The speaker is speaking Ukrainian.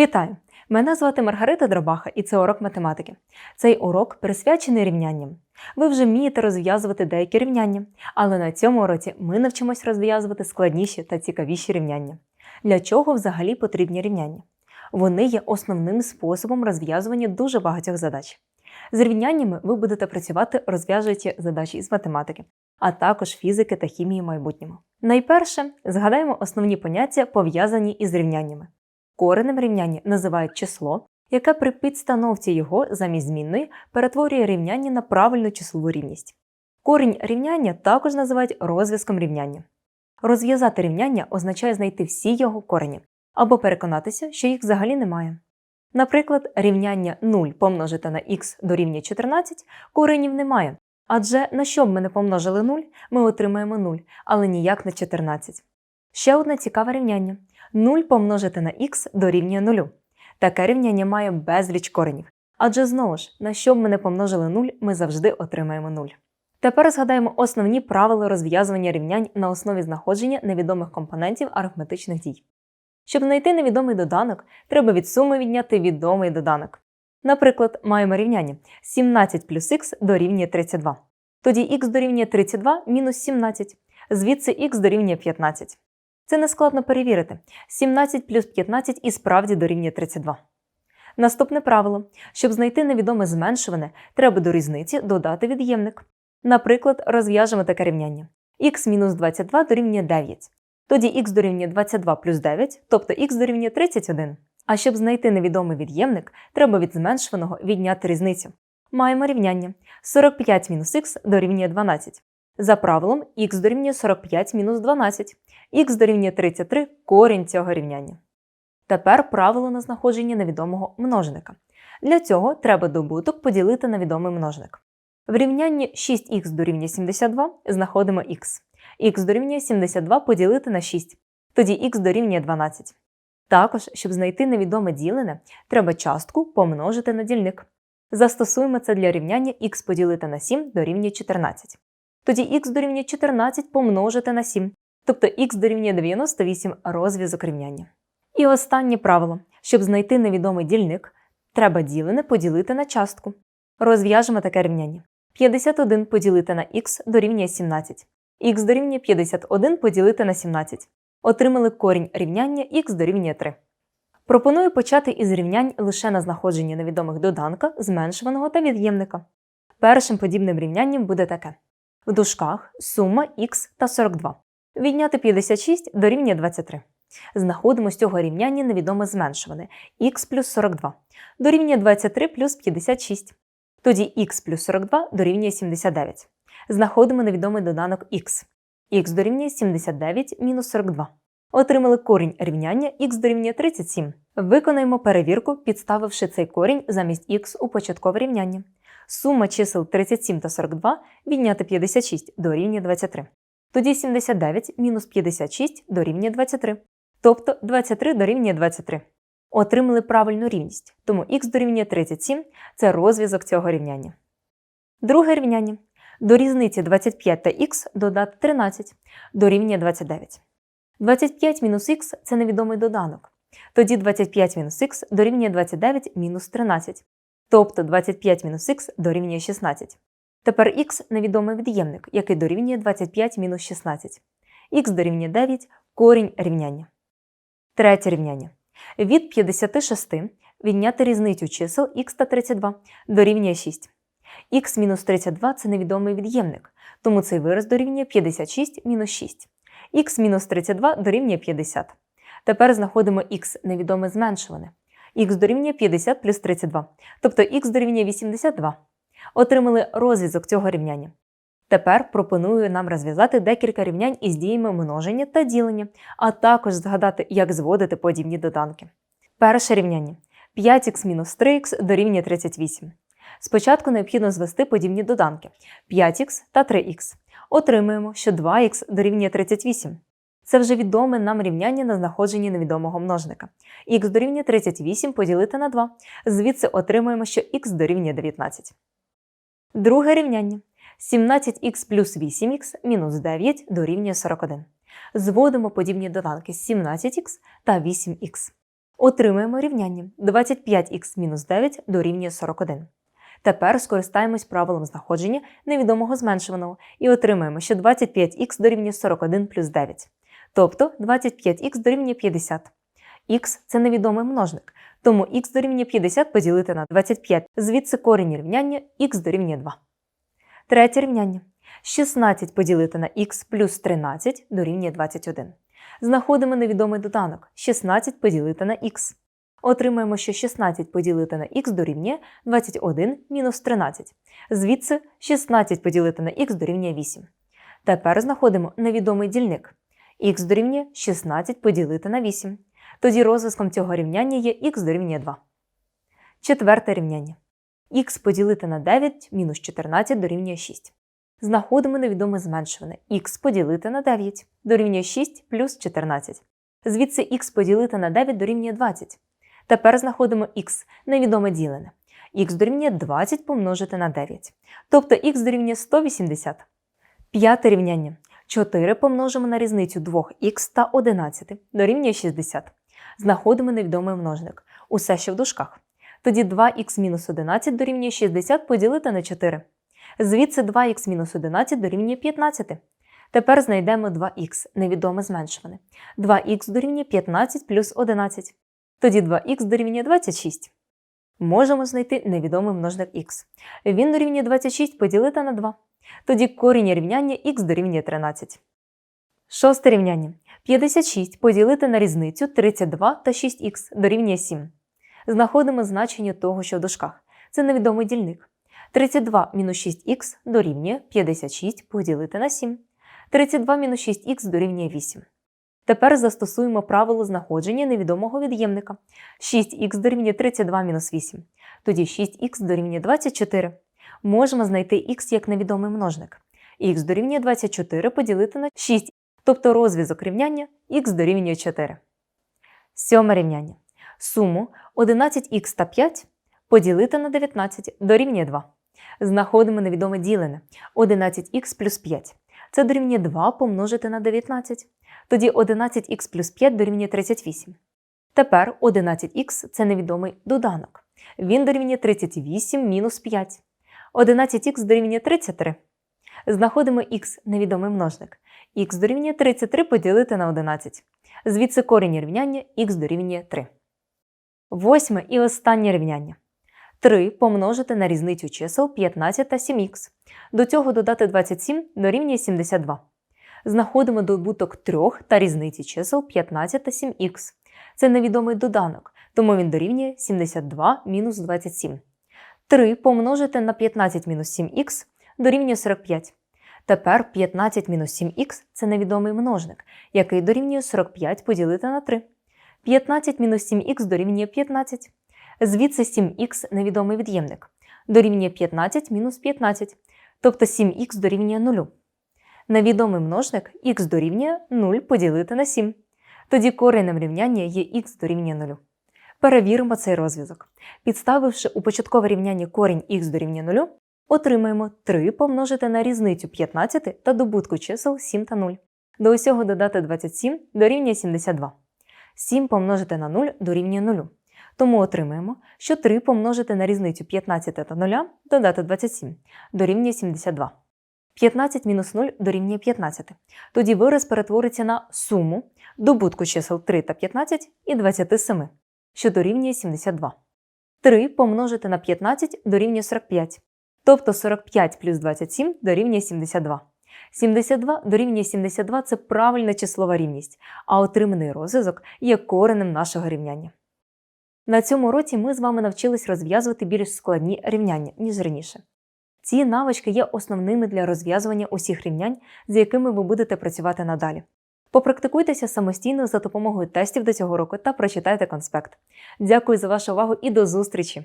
Вітаю! Мене звати Маргарита Дробаха і це урок математики. Цей урок присвячений рівнянням. Ви вже вмієте розв'язувати деякі рівняння, але на цьому уроці ми навчимось розв'язувати складніші та цікавіші рівняння. Для чого взагалі потрібні рівняння? Вони є основним способом розв'язування дуже багатьох задач. З рівняннями ви будете працювати, розв'язуючи задачі із математики, а також фізики та хімії в майбутньому. Найперше згадаємо основні поняття, пов'язані із рівняннями. Коренем рівняння називають число, яке при підстановці його замість змінної перетворює рівняння на правильну числову рівність. Корінь рівняння також називають розв'язком рівняння. Розв'язати рівняння означає знайти всі його корені або переконатися, що їх взагалі немає. Наприклад, рівняння 0 помножити на х дорівнює 14 коренів немає, адже на що б ми не помножили 0, ми отримаємо 0, але ніяк не 14. Ще одне цікаве рівняння. 0 помножити на х дорівнює 0. Таке рівняння має безліч коренів. Адже знову ж, на що б ми не помножили 0, ми завжди отримаємо 0. Тепер згадаємо основні правила розв'язування рівнянь на основі знаходження невідомих компонентів арифметичних дій. Щоб знайти невідомий доданок, треба від суми відняти відомий доданок. Наприклад, маємо рівняння 17 плюс х дорівнює 32. Тоді х дорівнює 32 мінус 17, звідси х дорівнює 15. Це нескладно перевірити. 17 плюс 15 і справді дорівнює 32. Наступне правило. Щоб знайти невідоме зменшуване, треба до різниці додати від'ємник. Наприклад, розв'яжемо таке рівняння. мінус 22 дорівнює 9. Тоді х дорівнює 22 плюс 9, тобто х дорівнює 31. А щоб знайти невідомий від'ємник, треба від зменшуваного відняти різницю. Маємо рівняння 45 мінус х дорівнює 12. За правилом х дорівнює 45 мінус 12, х дорівнює 33 корінь цього рівняння. Тепер правило на знаходження невідомого множника. Для цього треба добуток поділити на відомий множник. В рівнянні 6х дорівнює 72 знаходимо х. х дорівнює 72 поділити на 6, тоді х дорівнює 12. Також, щоб знайти невідоме ділене, треба частку помножити на дільник. Застосуємо це для рівняння х поділити на 7 дорівнює 14. Тоді х дорівнює 14 помножити на 7, тобто х дорівнює 98 розв'язок рівняння. І останнє правило. Щоб знайти невідомий дільник, треба ділене поділити на частку. Розв'яжемо таке рівняння. 51 поділити на х дорівнює 17. х дорівнює 51 поділити на 17. Отримали корінь рівняння х дорівнює 3. Пропоную почати із рівнянь лише на знаходження невідомих доданка, зменшуваного та від'ємника. Першим подібним рівнянням буде таке: в дужках сума х та 42. Відняти 56 дорівнює 23. Знаходимо з цього рівняння невідоме зменшуване х плюс 42 дорівнює 23 плюс 56. Тоді х плюс 42 дорівнює 79. Знаходимо невідомий доданок х. х дорівнює 79 мінус 42. Отримали корінь рівняння х дорівнює 37. Виконаємо перевірку, підставивши цей корінь замість х у початкове рівняння. Сума чисел 37 та 42 відняти 56 дорівнює 23. Тоді 79 мінус 56 дорівнює 23. Тобто 23 дорівнює 23. Отримали правильну рівність, тому х дорівнює 37 це розв'язок цього рівняння. Друге рівняння. До різниці 25 та х додати 13 дорівнює 29. 25 мінус х це невідомий доданок. Тоді 25 мінус х дорівнює 29 мінус 13. Тобто 25 мінус х дорівнює 16. Тепер х невідомий від'ємник, який дорівнює 25 мінус 16. х дорівнює 9 корінь рівняння. Третє рівняння. Від 56 відняти різницю чисел х та 32 дорівнює 6. х мінус 32 це невідомий від'ємник, тому цей вираз дорівнює 56 мінус 6. х мінус 32 дорівнює 50. Тепер знаходимо х невідоме зменшуване. Х дорівнює 50 плюс 32, тобто х дорівнює 82. Отримали розв'язок цього рівняння. Тепер пропоную нам розв'язати декілька рівнянь із діями множення та ділення, а також згадати, як зводити подібні доданки. Перше рівняння 5х мінус 3х дорівнює 38. Спочатку необхідно звести подібні доданки 5х та 3х. Отримуємо, що 2х дорівнює 38. Це вже відоме нам рівняння на знаходженні невідомого множника. х дорівнює 38 поділити на 2. Звідси отримуємо, що х дорівнює 19. Друге рівняння. 17х плюс 8х мінус 9 дорівнює 41. Зводимо подібні доданки 17х та 8х. Отримаємо рівняння 25х мінус 9 дорівнює 41. Тепер скористаємось правилом знаходження невідомого зменшуваного і отримаємо, що 25х дорівнює 41 плюс 9. Тобто 25х дорівнює 50. Х – це невідомий множник, тому х дорівнює 50 поділити на 25. Звідси корінь рівняння х дорівнює 2. Третє рівняння. 16 поділити на х плюс 13 дорівнює 21. Знаходимо невідомий доданок 16 поділити на х. Отримаємо, що 16 поділити на х дорівнює 21 мінус 13. Звідси 16 поділити на х дорівнює 8. Тепер знаходимо невідомий дільник. Х дорівнює 16 поділити на 8. Тоді розв'язком цього рівняння є х дорівнює 2. Четверте рівняння. х поділити на 9 мінус 14 дорівнює 6. Знаходимо невідоме зменшуване х поділити на 9 дорівнює 6 плюс 14. Звідси х поділити на 9 дорівнює 20. Тепер знаходимо х невідоме ділене. х дорівнює 20 помножити на 9. Тобто х дорівнює 180. П'яте рівняння. 4 помножимо на різницю 2х та 11 дорівнює 60. Знаходимо невідомий множник. Усе ще в дужках. Тоді 2х мінус 11 дорівнює 60 поділити на 4. Звідси 2х мінус 11 дорівнює 15. Тепер знайдемо 2х, невідоме зменшуване. 2х дорівнює 15 плюс 11. Тоді 2х дорівнює 26. Можемо знайти невідомий множник х. Він дорівнює 26 поділити на 2. Тоді корінь рівняння х дорівнює 13. Шосте рівняння. 56 поділити на різницю 32 та 6х дорівнює 7. Знаходимо значення того, що в дужках. Це невідомий дільник. 32 мінус 6х дорівнює 56 поділити на 7. 32 мінус 6х дорівнює 8. Тепер застосуємо правило знаходження невідомого від'ємника. 6х дорівнює 32 мінус 8. Тоді 6х дорівнює 24. Можемо знайти х як невідомий множник. х дорівнює 24 поділити на 6, тобто розв'язок рівняння х дорівнює 4. Сьоме рівняння. Суму 11х та 5 поділити на 19 дорівнює 2. Знаходимо невідоме ділене 11х плюс 5. Це дорівнює 2 помножити на 19. Тоді 11х плюс 5 дорівнює 38. Тепер 11х це невідомий доданок. Він дорівнює 38 мінус 5. 11х дорівнює 33. Знаходимо х невідомий множник. х дорівнює 33 поділити на 11. Звідси корінь рівняння х дорівнює 3. Восьме і останнє рівняння. 3 помножити на різницю чисел 15 та 7х. До цього додати 27 дорівнює 72. Знаходимо добуток 3 та різниці чисел 15 та 7х. Це невідомий доданок, тому він дорівнює 72 мінус 27. 3 помножити на 15 мінус 7х дорівнює 45. Тепер 15 мінус 7х це невідомий множник, який дорівнює 45 поділити на 3. 15 мінус 7х дорівнює 15. Звідси 7х невідомий від'ємник. Дорівнює 15 мінус 15, тобто 7х дорівнює 0. Невідомий множник х дорівнює 0 поділити на 7. Тоді коренем рівняння є х дорівнює 0. Перевіримо цей розв'язок. Підставивши у початкове рівняння корінь х дорівнює 0, отримаємо 3 помножити на різницю 15 та добутку чисел 7 та 0. До усього додати 27 дорівнює 72. 7 помножити на 0 дорівнює 0. Тому отримаємо, що 3 помножити на різницю 15 та 0 додати 27 дорівнює 72. 15 мінус 0 дорівнює 15. Тоді вираз перетвориться на суму добутку чисел 3 та 15 і 27, що дорівнює 72. 3 помножити на 15 дорівнює 45. Тобто 45 плюс 27 дорівнює 72. 72 дорівнює 72 це правильна числова рівність, а отриманий розв'язок є коренем нашого рівняння. На цьому році ми з вами навчились розв'язувати більш складні рівняння, ніж раніше. Ці навички є основними для розв'язування усіх рівнянь, з якими ви будете працювати надалі. Попрактикуйтеся самостійно за допомогою тестів до цього року та прочитайте конспект. Дякую за вашу увагу і до зустрічі!